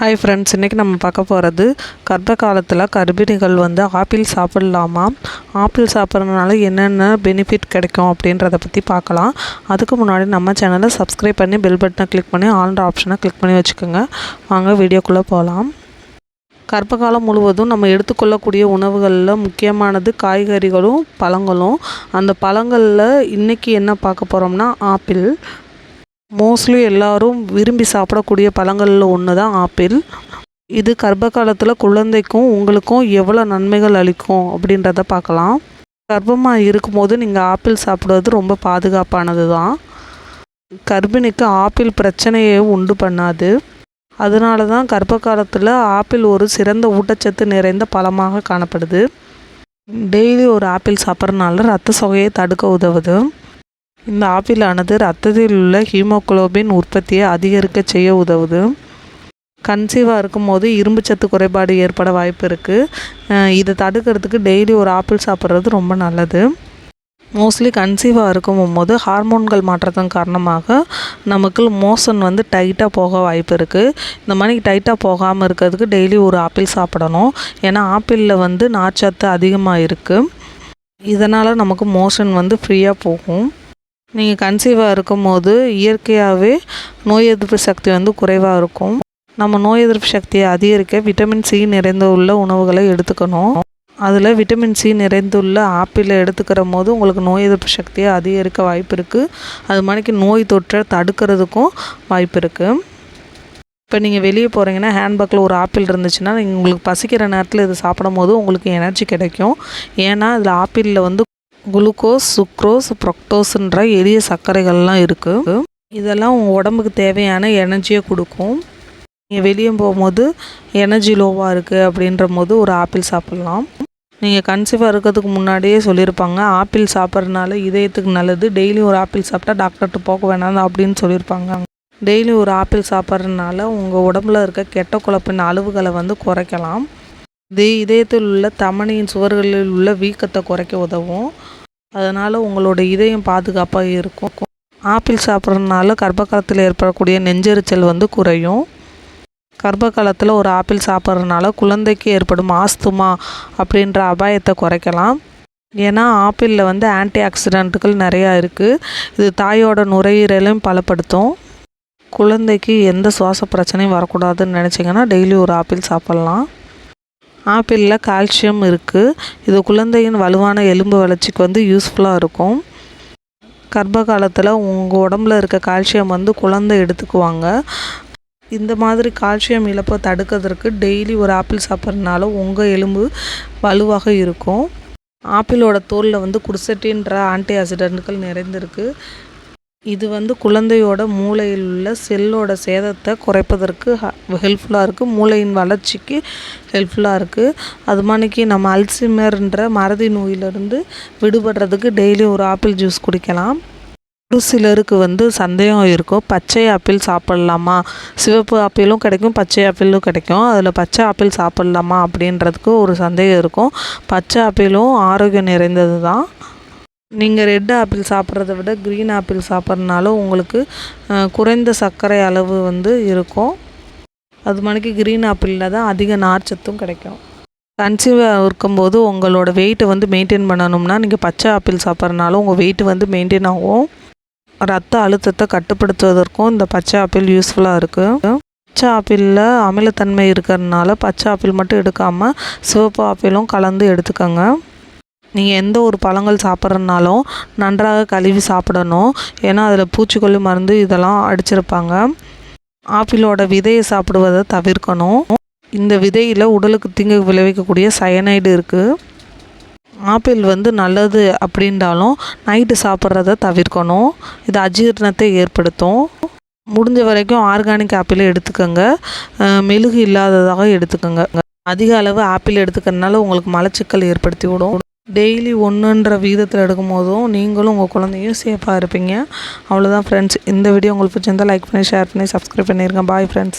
Hi friends இன்றைக்கி நம்ம பார்க்க போகிறது கர்ப்ப காலத்தில் கர்ப்பிணிகள் வந்து ஆப்பிள் சாப்பிட்லாமா? ஆப்பிள் சாப்பிட்றதுனால என்னென்ன பெனிஃபிட் கிடைக்கும் அப்படின்றத பற்றி பார்க்கலாம். அதுக்கு முன்னாடி நம்ம சேனலை சப்ஸ்கிரைப் பண்ணி பெல் பட்டனை கிளிக் பண்ணி ஆல்ன்ற ஆப்ஷனை கிளிக் பண்ணி வச்சுக்கோங்க. வாங்க வீடியோக்குள்ளே போகலாம் கர்ப்ப காலம் முழுவதும் நம்ம எடுத்துக்கொள்ளக்கூடிய உணவுகளில் முக்கியமானது காய்கறிகளும் பழங்களும். அந்த பழங்களில் இன்றைக்கி என்ன பார்க்க போகிறோம்னா ஆப்பிள். மோஸ்ட்லி எல்லோரும் விரும்பி சாப்பிடக்கூடிய பழங்களில் ஒன்று தான் ஆப்பிள். இது கர்ப்ப காலத்தில் குழந்தைக்கும் உங்களுக்கும் எவ்வளோ நன்மைகள் அளிக்கும் அப்படின்றத பார்க்கலாம். கர்ப்பமாக இருக்கும்போது நீங்கள் ஆப்பிள் சாப்பிடுவது ரொம்ப பாதுகாப்பானது தான் கர்ப்பிணிக்கு ஆப்பிள் பிரச்சனையை உண்டு பண்ணாது. அதனால தான் கர்ப்ப காலத்தில் ஆப்பிள் ஒரு சிறந்த ஊட்டச்சத்து நிறைந்த பழமாக காணப்படுது. டெய்லி ஒரு ஆப்பிள் சாப்பிட்றதுனால ரத்த சொகையை தடுக்க உதவுது. இந்த ஆப்பிளானது ரத்தத்தில் உள்ள ஹீமோகுளோபின் உற்பத்தியை அதிகரிக்க செய்ய உதவுது. கன்சீவாக இருக்கும்போது இரும்பு சத்து குறைபாடு ஏற்பட வாய்ப்பு இருக்குது இதை தடுக்கிறதுக்கு டெய்லி ஒரு ஆப்பிள் சாப்பிட்றது ரொம்ப நல்லது. மோஸ்ட்லி கன்சீவாக இருக்கும் போது ஹார்மோன்கள் மாற்றத்தின் காரணமாக நமக்கு மோஷன் வந்து டைட்டாக போக வாய்ப்பு இருக்குது இந்த மாதிரி டைட்டாக போகாமல் இருக்கிறதுக்கு டெய்லி ஒரு ஆப்பிள் சாப்பிடணும். ஏன்னா ஆப்பிளில் வந்து நார்ச்சத்து அதிகமாக இருக்குது இதனால் நமக்கு மோஷன் வந்து ஃப்ரீயாக போகும். நீங்கள் கன்சீவாக இருக்கும் போது இயற்கையாகவே நோய் எதிர்ப்பு சக்தி வந்து குறைவாக இருக்கும். நம்ம நோய் எதிர்ப்பு சக்தியை அதிகரிக்க விட்டமின் சி நிறைந்த உள்ள உணவுகளை எடுத்துக்கணும். அதில் விட்டமின் சி நிறைந்துள்ள ஆப்பிளை எடுத்துக்கிற போது உங்களுக்கு நோய் எதிர்ப்பு சக்தியை அதிகரிக்க வாய்ப்பு இருக்குது அது மாதிரிக்கு நோய் தொற்றை தடுக்கிறதுக்கும் வாய்ப்பு இருக்குது இப்போ நீங்கள் வெளியே போகிறீங்கன்னா ஹேண்ட்பேக்கில் ஒரு ஆப்பிள் இருந்துச்சுன்னா நீங்கள் உங்களுக்கு பசிக்கிற நேரத்தில் இது சாப்பிடும் போது உங்களுக்கு எனர்ஜி கிடைக்கும். ஏன்னா அதில் ஆப்பிளில் வந்து குளுக்கோஸ் சுக்ரோஸ் ப்ரொக்டோஸ்ன்ற எளிய சர்க்கரைகள்லாம் இருக்குது இதெல்லாம் உங்கள் உடம்புக்கு தேவையான எனர்ஜியை கொடுக்கும். நீங்கள் வெளியே போகும்போது எனர்ஜி லோவாக இருக்குது அப்படின்ற போது ஒரு ஆப்பிள் சாப்பிட்லாம். நீங்கள் கன்சீவாக இருக்கிறதுக்கு முன்னாடியே சொல்லியிருப்பாங்க. ஆப்பிள் சாப்பிட்றதுனால இதயத்துக்கு நல்லது. டெய்லி ஒரு ஆப்பிள் சாப்பிட்டா டாக்டர்கிட்ட போக வேணாம் அப்படின்னு சொல்லியிருப்பாங்க. டெய்லி ஒரு ஆப்பிள் சாப்பிட்றதுனால உங்கள் உடம்புல இருக்க கெட்ட குழப்பின் அளவுகளை வந்து குறைக்கலாம். இது இதயத்தில் உள்ள தமனியின் சுவர்களில் உள்ள வீக்கத்தை குறைக்க உதவும். அதனால் உங்களோட இதயம் பாதுகாப்பாக இருக்கும். ஆப்பிள் சாப்பிட்றதுனால கர்ப்பகாலத்தில் ஏற்படக்கூடிய நெஞ்செரிச்சல் வந்து குறையும். கர்ப்ப காலத்தில் ஒரு ஆப்பிள் சாப்பிட்றதுனால குழந்தைக்கு ஏற்படும் ஆஸ்துமா அப்படின்ற அபாயத்தை குறைக்கலாம். ஏன்னா ஆப்பிளில் வந்து ஆன்டி ஆக்சிடென்ட்டுகள் நிறையா இருக்குது இது தாயோட நுரையீரலையும் பலப்படுத்தும். குழந்தைக்கு எந்த சுவாச பிரச்சனையும் வரக்கூடாதுன்னு நினச்சிங்கன்னா டெய்லி ஒரு ஆப்பிள் சாப்பிட்லாம். ஆப்பிளில் கால்சியம் இருக்குது இது குழந்தையின் வலுவான எலும்பு வளர்ச்சிக்கு வந்து யூஸ்ஃபுல்லாக இருக்கும். கர்ப்ப காலத்தில் உங்கள் உடம்புல இருக்க கால்சியம் வந்து குழந்தை எடுத்துக்குவாங்க. இந்த மாதிரி கால்சியம் இழப்பை தடுக்கிறதுக்கு டெய்லி ஒரு ஆப்பிள் சாப்பிட்றதுனால உங்கள் எலும்பு வலுவாக இருக்கும். ஆப்பிளோட தோலில் வந்து குடிசட்டின்ற ஆன்டி ஆக்சிடென்ட்கள் நிறைந்திருக்கு. இது வந்து குழந்தையோட மூளையில் உள்ள செல்லோட சேதத்தை குறைப்பதற்கு ஹெல்ப்ஃபுல்லாக இருக்குது மூளையின் வளர்ச்சிக்கு ஹெல்ப்ஃபுல்லாக இருக்குது அது மாதிரிக்கு நம்ம அல்சிமர்ன்ற மறதி நோயிலிருந்து விடுபடுறதுக்கு டெய்லி ஒரு ஆப்பிள் ஜூஸ் குடிக்கலாம். ஒரு சிலருக்கு வந்து சந்தேகம் இருக்கும். பச்சை ஆப்பிள் சாப்பிட்லாமா? சிவப்பு ஆப்பிளும் கிடைக்கும் பச்சை ஆப்பிளும் கிடைக்கும். அதில் பச்சை ஆப்பிள் சாப்பிட்லாமா அப்படின்றதுக்கு ஒரு சந்தேகம் இருக்கும். பச்சை ஆப்பிளும் ஆரோக்கியம் நிறைந்தது தான் நீங்கள் ரெட் ஆப்பிள் சாப்பிட்றத விட க்ரீன் ஆப்பிள் சாப்பிட்றதுனால உங்களுக்கு குறைந்த சர்க்கரை அளவு வந்து இருக்கும். அது மணிக்கு க்ரீன் ஆப்பிளில் தான் அதிக நார்ச்சத்தும் கிடைக்கும். கன்சீவாக இருக்கும்போது உங்களோட வெயிட்டை வந்து மெயின்டைன் பண்ணணும்னா நீங்கள் பச்சை ஆப்பிள் சாப்பிட்றதுனால உங்கள் வெயிட் வந்து மெயின்டைன் ஆகும். ரத்த அழுத்தத்தை கட்டுப்படுத்துவதற்கும் இந்த பச்சை ஆப்பிள் யூஸ்ஃபுல்லாக இருக்குது பச்சை ஆப்பிளில் அமிலத்தன்மை இருக்கிறதுனால பச்சை ஆப்பிள் மட்டும் எடுக்காமல் சிவப்பு ஆப்பிளும் கலந்து எடுத்துக்கோங்க. நீங்கள் எந்த ஒரு பழங்கள் சாப்பிட்றதுனாலும் நன்றாக கழுவி சாப்பிடணும். ஏன்னா அதில் பூச்சிக்கொல்லி மருந்து இதெல்லாம் அடிச்சிருப்பாங்க. ஆப்பிளோட விதையை சாப்பிடுவதை தவிர்க்கணும். இந்த விதையில் உடலுக்கு தீங்கு விளைவிக்கக்கூடிய சயனைடு இருக்குது ஆப்பிள் வந்து நல்லது அப்படின்றாலும் நைட்டு சாப்பிட்றத தவிர்க்கணும். இது அஜீரணத்தை ஏற்படுத்தும். முடிஞ்ச வரைக்கும் ஆர்கானிக் ஆப்பிளை எடுத்துக்கோங்க. மெழுகு இல்லாததாக எடுத்துக்கோங்க. அதிக அளவு ஆப்பிள் எடுத்துக்கிறதுனால உங்களுக்கு மலச்சிக்கல் ஏற்படுத்தி விடும். டெய்லி ஒன்றுன்ற விகிதத்தில் எடுக்கும் போதும் நீங்களும் உங்கள் குழந்தையும் சேஃபாக இருப்பீங்க. அவ்வளோதான் ஃப்ரெண்ட்ஸ் இந்த வீடியோ உங்களுக்கு பிடிச்சிருந்தால் லைக் பண்ணி ஷேர் பண்ணி சப்ஸ்கிரைப் பண்ணியிருக்கேன் பாய் ஃப்ரெண்ட்ஸ்